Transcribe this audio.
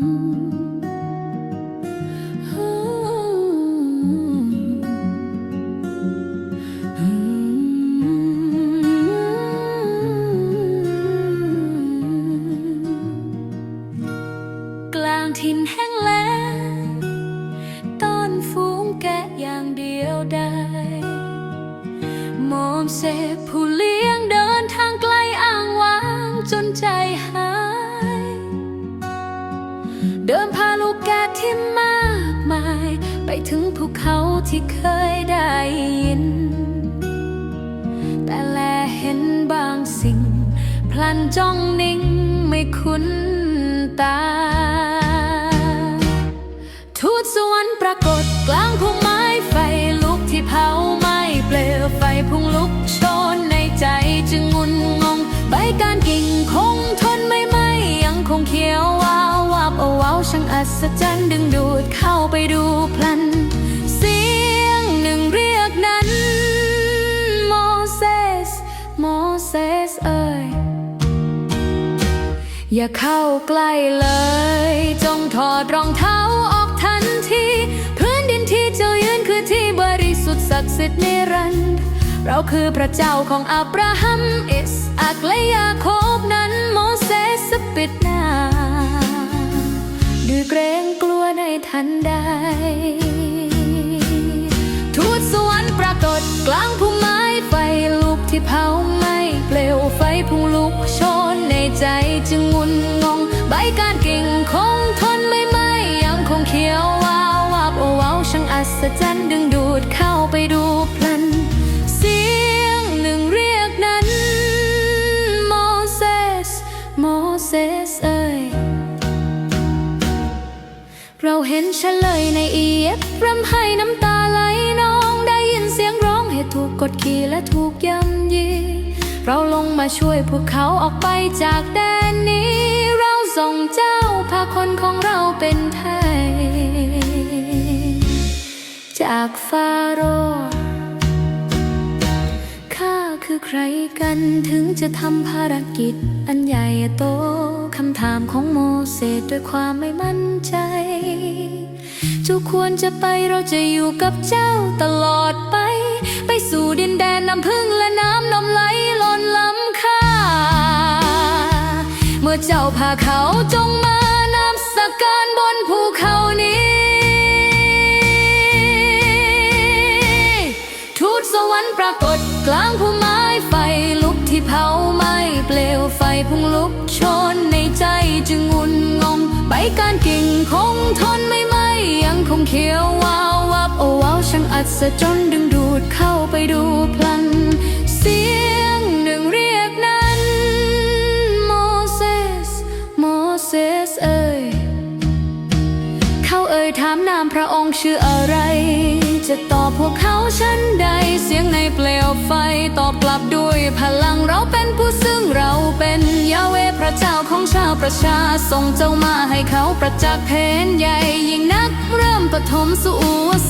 กลางถิ่นแห้งแล้งต้อนฝูงแกะอย่างเดียวได้ มอมเสพผู้เลี้ยงเดินทางไกลอ้างว้างจนใจหาย เดินพาลูกแกะที่มากมาย ไปถึงภูเขาที่เคยได้ยิน แต่แลเห็นบางสิ่ง พลันจ้องนิ่งไม่คุ้นตา ศจรรย์ดึงดูดเข้าไปดูพลัน เสียงหนึ่งเรียกนั้น โมเสส โมเสสเอ่ย อย่าเข้าใกล้เลย จงถอดรองเท้าออกทันทีพื้นดินที่เจ้ายืนคือที่บริสุทธิ์ศักดิ์สิทธิ์นิรันดร์เราคือพระเจ้าของอับราฮัม อิสอักและยาโคบนั้น โมเสสปิดหน้า เกรงกลัวในทันใด ทูตสวรรค์ปรากฏกลางภู เราเห็นเฉลยในอีเอฟรำไห้น้ำตาไหลน้องได้ยินเสียงร้องให้ถูกกดขี่และถูกย่ำยี เราลงมาช่วยพวกเขาออกไปจากแดนนี้ เราส่งเจ้าพาคนของเราเป็นไทย จากฟาโรข้าคือใครกันถึงจะทำภารกิจอันใหญ่โตคำถามของโมเสสด้วยความไม่มั่นใจ จ้าควรจะไปเราจะอยู่กับเจ้าตลอดไป ไปสู่ดินแดนน้ำพึ่งและน้ำนมไหลล้นล้ำค่า เมื่อเจ้าพาเขาจงมานับสกการบนภูเขานี้ ทูตสวรรค์ปรากฏกลางพุ่มไม้ไฟลุกที่เผาไหม้เปลวไฟพุ่งลุกชนในใจจึงงุนงงใบการกิ่งคง ขียววาววับโอวาวช่างอัศจรรย์ดึงดูดเข้าไปดูพลัน เสียงหนึ่งเรียกนั้นโมเสสโมเสสเอ่ยเขาเอ่ยถามนามพระองค์ชื่ออะไร จะตอบพวกเขาชั้นใด เสียงในเปลวไฟตอบกลับด้วยพลังเราเป็นผู้ซึ่งเราเป็นยาเวพระเจ้าของชาวประชาส่งเจ้ามาให้เขาประจักษ์เพนใหญ่ ถมสู่ส